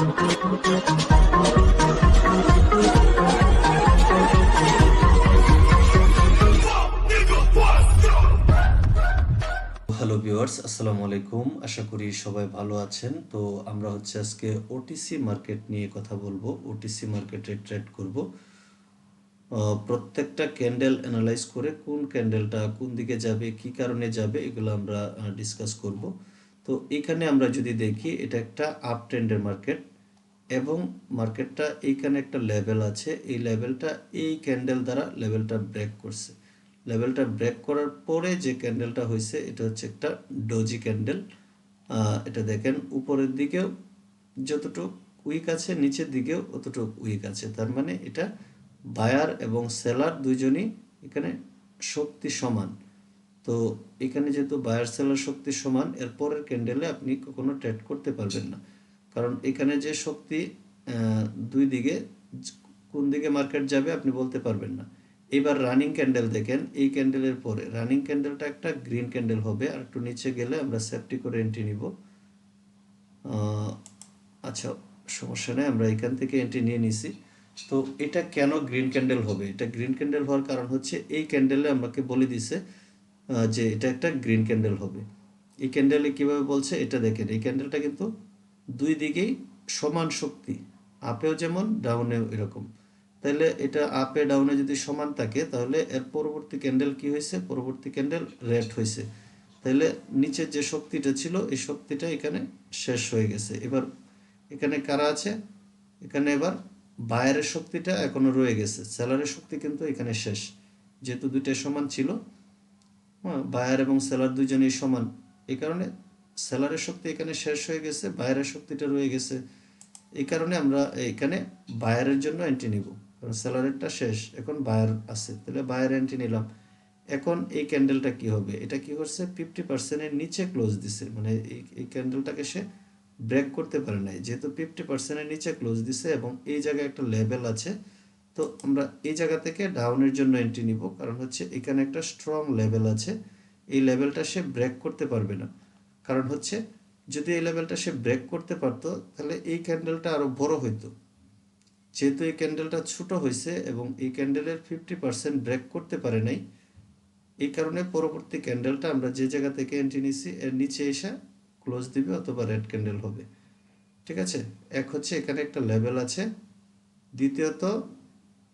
Hello viewers আসসালামু আলাইকুম আশা করি সবাই ভালো আছেন তো আমরা হচ্ছে আজকে ওটিসি মার্কেট নিয়ে কথা বলব ওটিসি মার্কেটে ট্রেড করব প্রত্যেকটা ক্যান্ডেল অ্যানালাইজ করে কোন ক্যান্ডেলটা কোন দিকে যাবে কি কারণে যাবে এগুলো আমরা ডিসকাস করব তো এখানে আমরা যদি দেখি এটা একটা আপ ট্রেন্ডের মার্কেট এবং মার্কেটটা এইখানে একটা লেভেল আছে। এই লেভেলটা এই ক্যান্ডেল দ্বারা লেভেলটা ব্রেক করছে। লেভেলটা ব্রেক করার পরে যে ক্যান্ডেলটা হয়েছে এটা হচ্ছে একটা ডোজি ক্যান্ডেল এটা দেখেন, উপরের দিকেও যতটুকু উইক আছে, নিচের দিকেও অতটুকু উইক আছে। তার মানে এটা বায়ার এবং সেলার দুইজনই এখানে শক্তি সমান। তো এখানে যেহেতু বায়ার সেলার শক্তি সমান, এরপরের ক্যান্ডেলে আপনি কখনো ট্রেড করতে পারবেন না। কারণ এখানে যে শক্তি দুই দিকে কোন দিকে মার্কেট যাবে আপনি বলতে পারবেন না। এবার রানিং ক্যান্ডেল দেখেন, এই ক্যান্ডেলের পরে, রানিং ক্যান্ডেলটা একটা গ্রিন ক্যান্ডেল হবে, আর একটু নিচে গেলে আমরা সেফটি করে এন্ট্রি নিব। আচ্ছা সমস্যা নেই, আমরা এখান থেকে এন্ট্রি নিয়ে নিছি। তো এটা কেন গ্রিন ক্যান্ডেল হবে? এটা গ্রিন ক্যান্ডেল হওয়ার কারণ হচ্ছে, এই ক্যান্ডেলে আমাকে বলে দিছে যে এটা একটা গ্রিন ক্যান্ডেল হবে। এই ক্যান্ডেলে কীভাবে বলছে, এটা দেখেন, এই ক্যান্ডেলটা কিন্তু দুই দিকেই সমান শক্তি আপেও যেমন ডাউনেও এরকম। তাহলে এটা আপে ডাউনে যদি সমান থাকে, তাহলে এর পরবর্তী ক্যান্ডেল কি হয়েছে? পরবর্তী ক্যান্ডেল রেড হয়েছে। তাহলে নিচের যে শক্তিটা ছিল, এই শক্তিটা এখানে শেষ হয়ে গেছে। এবার এখানে কারা আছে? এখানে এবার বায়ারের শক্তিটা এখনও রয়ে গেছে। সেলারের শক্তি কিন্তু এখানে শেষ। যেহেতু দুইটা সমান ছিল হ্যাঁ বায়ার এবং সেলার দুজনেই সমান। এই কারণে সেলারের শক্তি এখানে শেষ হয়ে গেছে, বায়ারের শক্তিটা রয়ে গেছে। এই কারণে আমরা এখানে বায়ারের জন্য এন্ট্রি নিব। কারণ সেলারেরটা শেষ, এখন বায়ার আছে। তাহলে বায়ার এন্ট্রি নিলাম। এখন এই ক্যান্ডেলটা কি হবে? এটা কি করছে? ফিফটি পার্সেন্টের নিচে ক্লোজ দিছে। মানে এই এই ক্যান্ডেলটাকে সে ব্রেক করতে পারে নাই। যেহেতু ফিফটি পার্সেন্টের নিচে ক্লোজ দিছে এবং এই জায়গায় একটা লেভেল আছে, তো আমরা এই জায়গা থেকে ডাউনের জন্য এন্ট্রি নিব। কারণ হচ্ছে এখানে একটা স্ট্রং লেভেল আছে। এই লেভেলটা সে ব্রেক করতে পারবে না। কারণ হচ্ছে যদি এই লেভেলটা সে ব্রেক করতে পারতো, তাহলে এই ক্যান্ডেলটা আরও বড় হইতো। যেহেতু এই ক্যান্ডেলটা ছোট হয়েছে এবং এই ক্যান্ডেলের ফিফটি পার্সেন্ট ব্রেক করতে পারে নাই, এই কারণে পরবর্তী ক্যান্ডেলটা আমরা যে জায়গা থেকে এন্ট্রি নিছি, এর নিচে এসে ক্লোজ দিবে অথবা রেড ক্যান্ডেল হবে। ঠিক আছে? এক হচ্ছে এখানে একটা লেভেল আছে। দ্বিতীয়ত,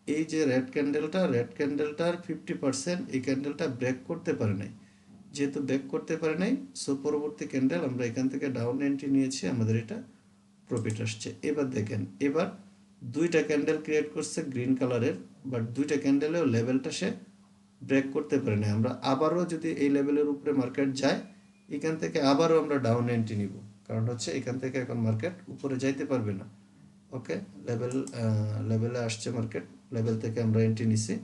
এই যে রেড ক্যান্ডেলটা রেড ক্যান্ডেলটার ফিফটি পার্সেন্ট এই ক্যান্ডেলটা ব্রেক করতে পারে নাই। যেহেতু ব্রেক করতে পারে নাই সো পরবর্তী ক্যান্ডেল আমরা এখান থেকে ডাউন এন্ট্রি নিয়েছি, আমাদের এটা প্রফিট আসছে। এবার দেখেন, এবার দুইটা ক্যান্ডেল ক্রিয়েট করছে গ্রিন কালারের বাট দুইটা ক্যান্ডেলেও লেভেলটা সে ব্রেক করতে পারে না আমরা আবারও যদি এই লেভেলের উপরে মার্কেট যায় এখান থেকে আবারও আমরা ডাউন এন্ট্রি নিব, কারণ হচ্ছে এখান থেকে এখন মার্কেট উপরে যাইতে পারবে না। ওকে লেভেল লেভেলে আসছে মার্কেট লেভেল থেকে আমরা এন্ট্রি নিছি।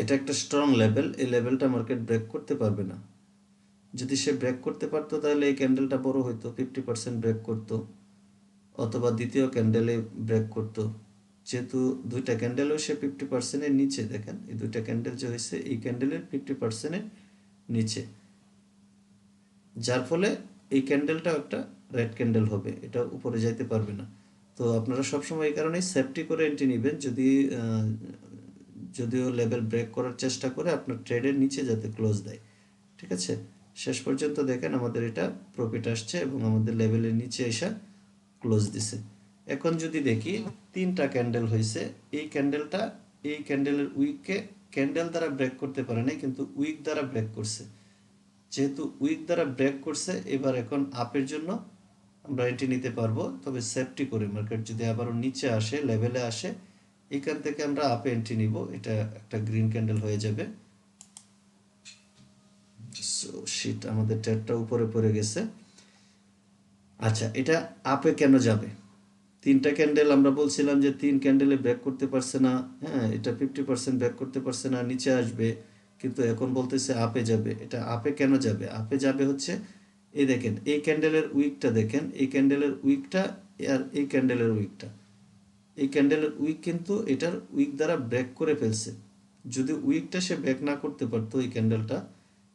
এটা একটা স্ট্রং লেভেল এই লেভেলটা মার্কেট ব্রেক করতে পারবে না। যদি সে ব্রেক করতে পারতো, তাহলে এই ক্যান্ডেলটা বড় হইতো ফিফটি পার্সেন্ট ব্রেক করতো, অথবা দ্বিতীয় ক্যান্ডেলে ব্রেক করতো। যেহেতু দুইটা ক্যান্ডেলও সে ফিফটি পার্সেন্টের নিচে, দেখেন, এই দুইটা ক্যান্ডেল যে হয়েছে, এই ক্যান্ডেলের ফিফটি পার্সেন্টের নিচে। যার ফলে এই ক্যান্ডেলটাও একটা রেড ক্যান্ডেল হবে, এটা উপরে যাইতে পারবে না। তো আপনারা সবসময় এই কারণে সেফটি করে এন্ট্রি নেবেন। যদি যদিও লেভেল ব্রেক করার চেষ্টা করে আপনার ট্রেডের নিচে যাতে ক্লোজ দেয়। ঠিক আছে? শেষ পর্যন্ত দেখেন আমাদের এটা প্রফিট আসছে এবং আমাদের লেভেলের নিচে এসে ক্লোজ দিছে। এখন যদি দেখি তিনটা ক্যান্ডেল হয়েছে, এই ক্যান্ডেলটা এই ক্যান্ডেলের উইককে ক্যান্ডেল দ্বারা ব্রেক করতে পারে নাই, কিন্তু উইক দ্বারা ব্রেক করছে। যেহেতু উইক দ্বারা ব্রেক করছে, এবার এখন আপের জন্য আমরা এটি নিতে পারব, তবে সেফটি করে মার্কেট যদি আবারও নিচে আসে লেভেলে আসে এখান থেকে আমরা আপে এন্ট্রি নিব। এটা একটা গ্রিন ক্যান্ডেল হয়ে যাবে। সো আমাদের ট্রেডটা উপরে পড়ে গেছে। আচ্ছা এটা আপে কেন যাবে? তিনটা ক্যান্ডেল আমরা বলছিলাম যে তিন ক্যান্ডেলে ব্রেক করতে পারছে না। হ্যাঁ এটা ফিফটি পার্সেন্ট ব্রেক করতে পারছে না, নিচে আসবে। কিন্তু এখন বলতেছে আপে যাবে। এটা আপে কেন যাবে? আপে যাবে হচ্ছে, এই দেখেন, এই ক্যান্ডেলের উইকটা দেখেন, এই ক্যান্ডেলের উইকটা আর এই ক্যান্ডেলের উইকটা এই ক্যান্ডেলের উইক কিন্তু এটার উইক দ্বারা ব্রেক করে ফেলছে। যদি উইকটা সে ব্রেক না করতে পারতো এই ক্যান্ডেলটা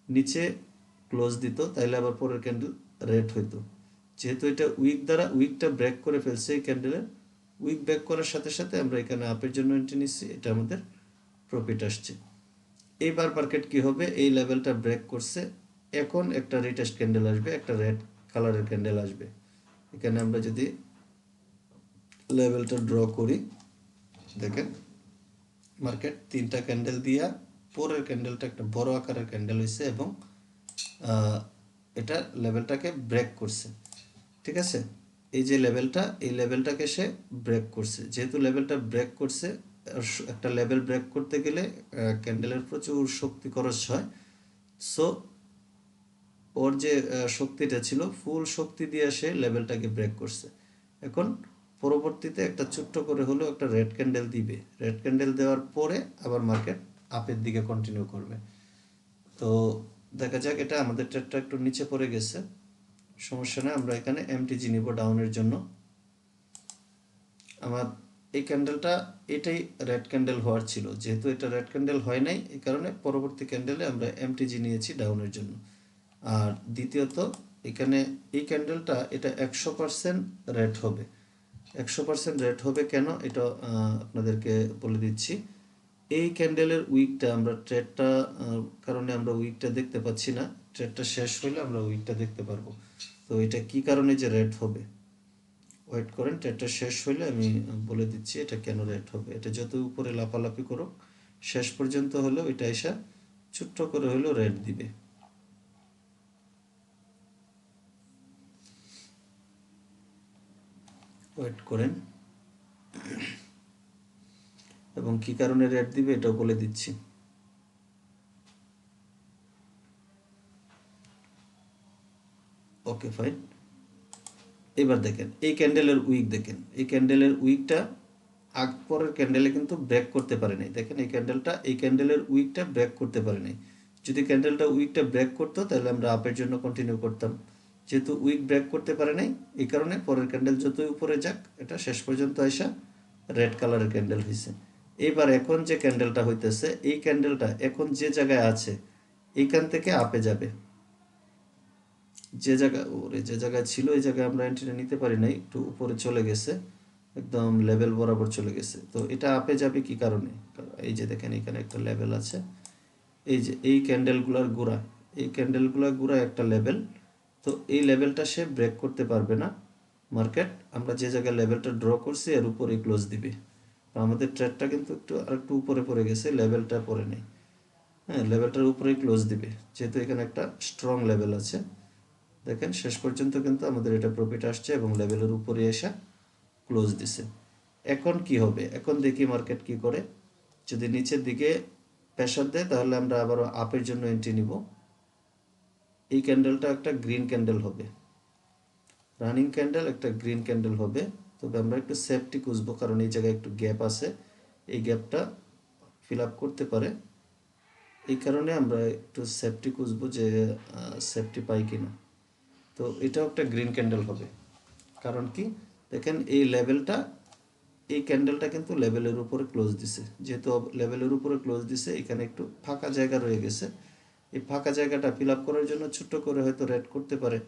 নিচে ক্লোজ দিত, তাইলে আবার পরের ক্যান্ডেল রেড হইতো। যেহেতু এটা উইক দ্বারা উইকটা ব্রেক করে ফেলছে এই ক্যান্ডেলের উইক ব্রেক করার সাথে সাথে আমরা এখানে আপের জন্য এন্ট্রি নিচ্ছি, এটা আমাদের প্রফিট আসছে। এইবার মার্কেট কি হবে? এই লেভেলটা ব্রেক করছে। এখন একটা রিটেস্ট ক্যান্ডেল আসবে, একটা রেড কালারের ক্যান্ডেল আসবে। এখানে আমরা যদি লেভেলটা ড্র করি। দেখেন মার্কেট তিনটা ক্যান্ডেল দিয়া, পরের ক্যান্ডেলটা একটা বড় আকারের ক্যান্ডেল হয়েছে এবং এটা লেভেলটাকে ব্রেক করছে। ঠিক আছে? এই যে লেভেলটা এই লেভেলটাকে সে ব্রেক করছে। যেহেতু লেভেলটা ব্রেক করছে একটা লেভেল ব্রেক করতে গেলে ক্যান্ডেলের প্রচুর শক্তি খরচ হয়। সো ওর যে শক্তিটা ছিল ফুল শক্তি দিয়ে সে লেভেলটাকে ব্রেক করছে। এখন পরবর্তীতে একটা ছোট্ট করে হলেও একটা রেড ক্যান্ডেল দিবে। রেড ক্যান্ডেল দেওয়ার পরে আবার মার্কেট আপের দিকে কন্টিনিউ করবে। তো দেখা যাক, এটা আমাদের ট্রেডটা একটু নিচে পড়ে গেছে। সমস্যা নেই, আমরা এখানে এমটিজি নিব ডাউনের জন্য। আমার এই ক্যান্ডেলটা এটাই রেড ক্যান্ডেল হওয়ার ছিল। যেহেতু এটা রেড ক্যান্ডেল হয় নাই, এই কারণে পরবর্তী ক্যান্ডেলে আমরা এমটিজি নিয়েছি ডাউনের জন্য। আর দ্বিতীয়ত, এখানে এই ক্যান্ডেলটা এটা একশো পার্সেন্ট রেড হবে। একশো পার্সেন্ট রেড হবে কেন? এটা আপনাদেরকে বলে দিচ্ছি। এই ক্যান্ডেলের উইকটা আমরা ট্রেডটা কারণে আমরা উইকটা দেখতে পাচ্ছি না। ট্রেডটা শেষ হলে আমরা উইকটা দেখতে পারব। তো এটা কি কারণে যে রেড হবে? ওয়েট করেন ট্রেডটা শেষ হলে আমি বলে দিচ্ছি এটা কেন রেড হবে। এটা যত উপরে লাফালাফি করুক, শেষ পর্যন্ত হলেও এটা এসে ছোট্ট করে হলেও রেড দিবে। ওয়েট করেন। এবং কি কারণে রেট দিবে এটাও বলে দিচ্ছি। ওকে ফাইন এবার দেখেন, এই ক্যান্ডেলের উইক দেখেন। এই ক্যান্ডেলের উইকটা আগ পরের ক্যান্ডেলে কিন্তু ব্রেক করতে পারে নাই। দেখেন, এই ক্যান্ডেলটা এই ক্যান্ডেলের উইকটা ব্রেক করতে পারে নাই। যদি ক্যান্ডেলটা উইকটা ব্রেক করতো, তাহলে আমরা আপের জন্য কন্টিনিউ করতাম। যেহেতু উইক ব্রেক করতে পারে নাই, এই কারণে পরের ক্যান্ডেল যতই উপরে যাক, এটা শেষ পর্যন্ত আসা রেড কালারের ক্যান্ডেল হয়েছে এইবার এখন যে ক্যান্ডেলটা হইতেছে, এই ক্যান্ডেলটা এখন যে জায়গায় আছে এইখান থেকে আপে যাবে। যে জায়গা, ওরে, যে জায়গায় ছিল, এই জায়গায় আমরা এন্ট্রিটা নিতে পারি নাই, একটু উপরে চলে গেছে, একদম লেভেল বরাবর চলে গেছে। তো এটা আপে যাবে কি কারণে? এই যে দেখেন, এখানে একটা লেভেল আছে। এই যে, এই ক্যান্ডেলগুলোর গোড়া, এই ক্যান্ডেলগুলোর গোড়া একটা লেভেল তো এই লেভেলটা সে ব্রেক করতে পারবে না মার্কেট আমরা যে জায়গায় লেভেলটা ড্র করছি, এর উপরে ক্লোজ দিবে। আমাদের ট্রেডটা কিন্তু একটু আর একটু উপরে পড়ে গেছে লেভেলটা পড়ে নেই। হ্যাঁ লেভেলটার উপরেই ক্লোজ দিবে। যেহেতু এখানে একটা স্ট্রং লেভেল আছে। দেখেন, শেষ পর্যন্ত কিন্তু আমাদের এটা প্রফিট আসছে এবং লেভেলের উপরে এসে ক্লোজ দিছে। এখন কি হবে? এখন দেখি মার্কেট কি করে। যদি নিচের দিকে প্রেশার দেয়, তাহলে আমরা আবারও আপের জন্য এন্ট্রি নিব। এই ক্যান্ডেলটা একটা গ্রিন ক্যান্ডেল হবে। রানিং ক্যান্ডেল একটা গ্রিন ক্যান্ডেল হবে। তবে আমরা একটু সেফটি খুঁজবো, কারণ এই জায়গায় একটু গ্যাপ আছে। এই গ্যাপটা ফিল করতে পারে। এই কারণে আমরা একটু সেফটি খুঁজবো যে সেফটি পাই কিনা। তো এটাও একটা গ্রিন ক্যান্ডেল হবে। কারণ কি? দেখেন এই লেভেলটা এই ক্যান্ডেলটা কিন্তু লেভেলের উপরে ক্লোজ দিছে। যেহেতু লেভেলের উপরে ক্লোজ দিছে, এখানে একটু ফাঁকা জায়গা রয়ে গেছে। এই ফাঁকা জায়গাটা ফিল করার জন্য ছোট্ট করে হয়তো রেড করতে পারে।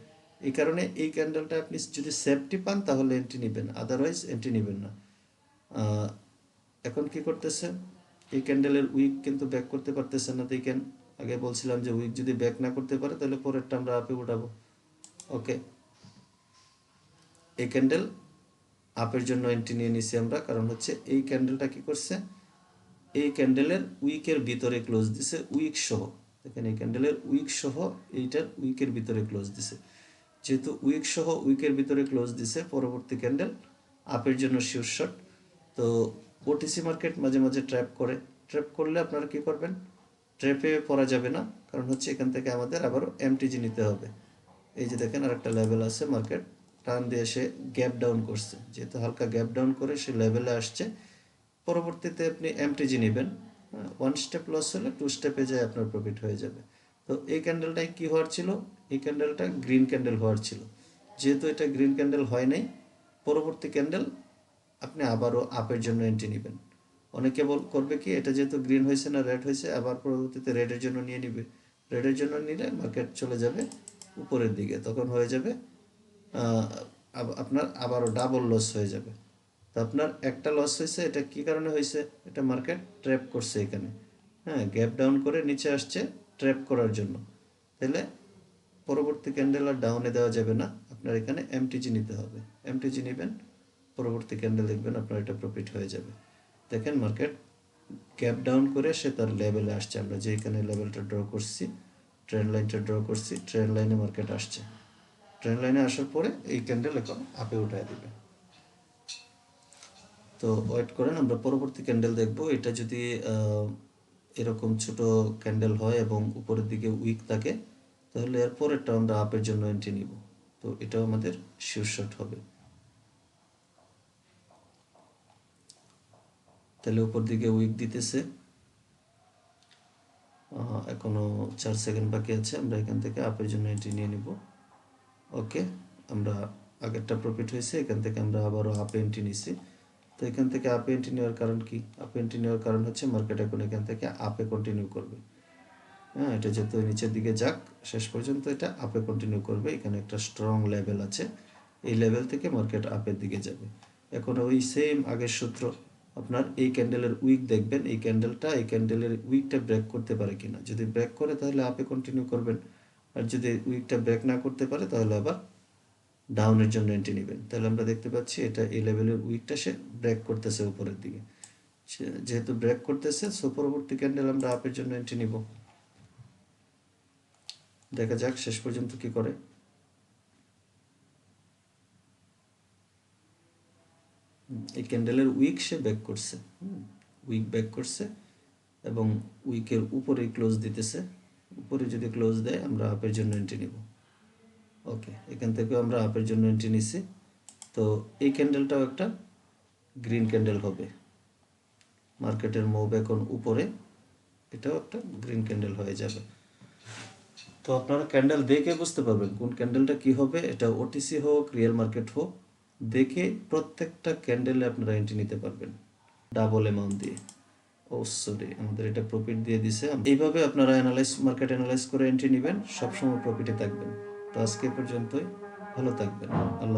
এই কারণে এই ক্যান্ডেলটা আপনি যদি সেফটি পান, তাহলে এন্ট্রি নেবেন। আদারওয়াইজ এন্ট্রি নেবেন না। এখন কি করতেছে? এই ক্যান্ডেলের উইক কিন্তু ব্যাক করতে পারতেছে না। দেখেন আগে বলছিলাম যে উইক যদি ব্যাক না করতে পারে, তাহলে পরেরটা আমরা আপে উঠাবো। ওকে এই ক্যান্ডেল আপের জন্য এন্ট্রি নিয়ে নিছি আমরা। কারণ হচ্ছে এই ক্যান্ডেলটা কি করছে? এই ক্যান্ডেলের উইকের ভিতরে ক্লোজ দিছে। উইক সহ। দেখেন এই ক্যান্ডেলের উইক সহ এইটার উইকের ভিতরে ক্লোজ দিছে। যেহেতু উইক সহ উইকের ভিতরে ক্লোজ দিছে, পরবর্তী ক্যান্ডেল আপের জন্য শিওর শট তো ওটিসি মার্কেট মাঝে মাঝে ট্র্যাপ করে। ট্র্যাপ করলে আপনারা কি করবেন? ট্র্যাপে পড়া যাবে না, কারণ হচ্ছে এখান থেকে আমাদের আবারও এমটিজি নিতে হবে। এই যে দেখেন আরেকটা লেভেল আছে মার্কেট টান দিয়ে সে গ্যাপ ডাউন করছে। যেহেতু হালকা গ্যাপ ডাউন করে সে লেভেলে আসছে। পরবর্তীতে আপনি এমটিজি নেবেন। ওয়ান স্টেপ লস হলে টু স্টেপে যায় আপনার প্রফিট হয়ে যাবে। তো এই ক্যান্ডেলটাই কি হওয়ার ছিল? এই ক্যান্ডেলটা গ্রিন ক্যান্ডেল হওয়ার ছিল। যেহেতু এটা গ্রিন ক্যান্ডেল হয় নাই, পরবর্তী ক্যান্ডেল আপনি আবারও আপের জন্য এন্ট্রি নেবেন। অনেকে বল, করবে কি, এটা যেহেতু গ্রিন হয়েছে না রেড হয়েছে, আবার পরবর্তীতে রেডের জন্য নিয়ে নিবে। রেডের জন্য নিলে মার্কেট চলে যাবে উপরের দিকে, তখন হয়ে যাবে আপনার আবারও ডাবল লস হয়ে যাবে। তো আপনার একটা লস হয়েছে, এটা কি কারণে হয়েছে? এটা মার্কেট ট্র্যাপ করছে এখানে। হ্যাঁ গ্যাপ ডাউন করে নিচে আসছে ট্র্যাপ করার জন্য। তাহলে পরবর্তী ক্যান্ডেল আর ডাউনে দেওয়া যাবে না। আপনার এখানে এমটিজি নিতে হবে। এমটিজি নেবেন, পরবর্তী ক্যান্ডেল দেখবেন আপনার এটা প্রফিট হয়ে যাবে। দেখেন মার্কেট গ্যাপ ডাউন করে সে তার লেভেলে আসছে। আমরা যে এখানে লেভেলটা ড্র করছি ট্রেন লাইনটা ড্র করছি ট্রেন লাইনে মার্কেট আসছে। ট্রেন লাইনে আসার পরে এই ক্যান্ডেল এখন আপে উঠায় দিবে। তো ওয়েট করেন, আমরা পরবর্তী ক্যান্ডেল দেখব। এটা যদি এরকম ছোট ক্যান্ডেল হয় এবং উপরের দিকে উইক থাকে, তাহলে এর পরেরটা আমরা আপের জন্য এন্ট্রি নিব। তো এটাও আমাদের শিওর হবে। তাহলে উপর দিকে উইক দিতেছে। এখনও চার সেকেন্ড বাকি আছে, আমরা এখান থেকে আপের জন্য এন্ট্রি নিয়ে নিব। ওকে আমরা আগেরটা প্রফিট হয়েছে, এখান থেকে আমরা আবারও আপে এন্ট্রি নিছি। তো এখান থেকে আপে এন্ট্রি নেওয়ার কারণ কি? আপে এন্ট্রি নেওয়ার কারণ হচ্ছে মার্কেট এখন এখান থেকে আপে কন্টিনিউ করবে। হ্যাঁ এটা যত নিচের দিকে যাক, শেষ পর্যন্ত এটা আপে কন্টিনিউ করবে। এখানে একটা স্ট্রং লেভেল আছে। এই লেভেল থেকে মার্কেট আপের দিকে যাবে। এখন ওই সেম আগের সূত্র, আপনার এই ক্যান্ডেলের উইক দেখবেন, এই ক্যান্ডেলটা এই ক্যান্ডেলের উইকটা ব্রেক করতে পারে কিনা। যদি ব্রেক করে তাহলে আপে কন্টিনিউ করবেন। আর যদি উইকটা ব্রেক না করতে পারে, তাহলে আবার ডাউনের জন্য এন্ট্রি নেবেন। তাহলে আমরা দেখতে পাচ্ছি এটা এই লেভেলের উইকটা সে ব্রেক করতেছে উপরের দিকে। যেহেতু ব্রেক করতেছে সো পরবর্তী ক্যান্ডেল আমরা আপের জন্য এন্ট্রি নিব। দেখা যাক শেষ পর্যন্ত কি করে। এই ক্যান্ডেলের উইক সে ব্যাক করছে। উইক ব্যাক করছে এবং উইকের উপরে ক্লোজ দিতেছে। উপরে যদি ক্লোজ দেয়, আমরা আপের জন্য এন্ট্রি নিব। ওকে এখান থেকেও আমরা আপের জন্য এন্ট্রি নিছি। তো এই ক্যান্ডেলটাও একটা গ্রিন ক্যান্ডেল হবে। মার্কেটের মুভ এখন উপরে, এটাও একটা গ্রিন ক্যান্ডেল হয়ে যাবে। তো আপনারা ক্যান্ডেল দেখে বুঝতে পারবেন কোন ক্যান্ডেলটা কি হবে। এটা ওটিসি হোক রিয়েল মার্কেট হোক, দেখে প্রত্যেকটা ক্যান্ডেলে আপনারা এন্ট্রি নিতে পারবেন। ডাবল অ্যামাউন্ট দিয়ে। ও সরি আমাদের এটা প্রফিট দিয়ে দিছে। এইভাবে আপনারা অ্যানালাইজ মার্কেট অ্যানালাইজ করে এন্ট্রি নেবেন, সবসময় প্রফিটে থাকবেন। তো আজকে পর্যন্তই। ভালো থাকবেন। আল্লাহ